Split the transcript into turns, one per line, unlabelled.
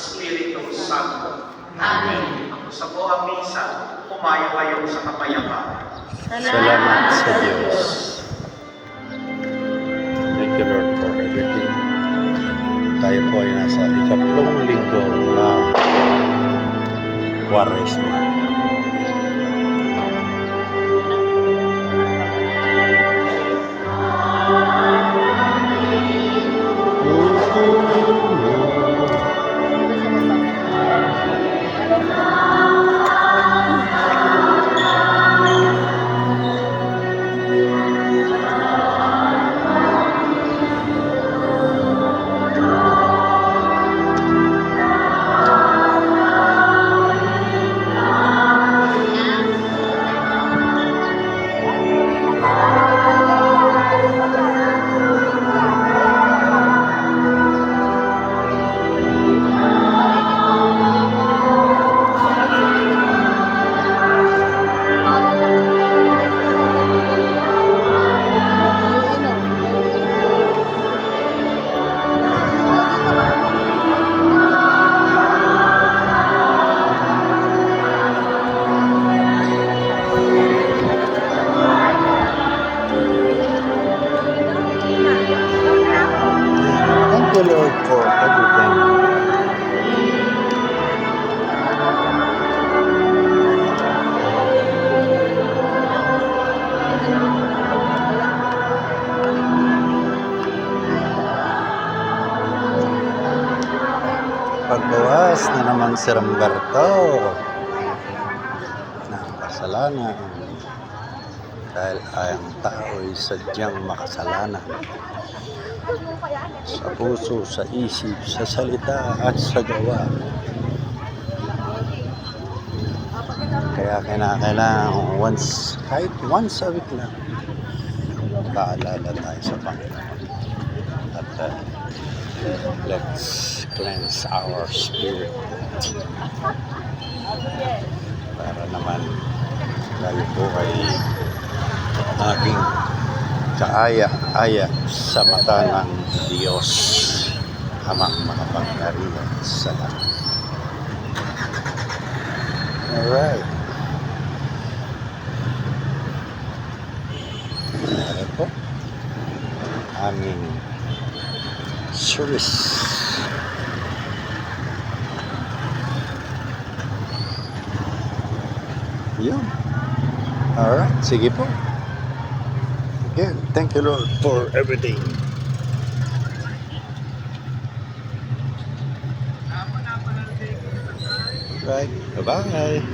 Espiritu Santo.
Amen.
Ako sa po ang misa, pumayo kayo sa kapayapaan.
Salamat sa Diyos. Thank you Lord for everything. Tayo po ay nasa ikatlong linggo na Kwaresma. Lord for everything. Pagbawas na naman si Ramberto ng kasalanan dahil ang tao'y sadyang makasalanan sa puso, sa isip, sa salita at sa gawa. Kaya kinakailangan once, kahit once a week lang, paalala tayo sa Panginoon. At uh, let's cleanse our spirit. Para naman tayo po ay maging kaaya-aya sa mata ng Diyos amang makapangyarihan sa lahat. Alright. Ano po? Aming service. Yun. Alright, sige po. Again, thank you Lord for everything. Right. Bye-bye.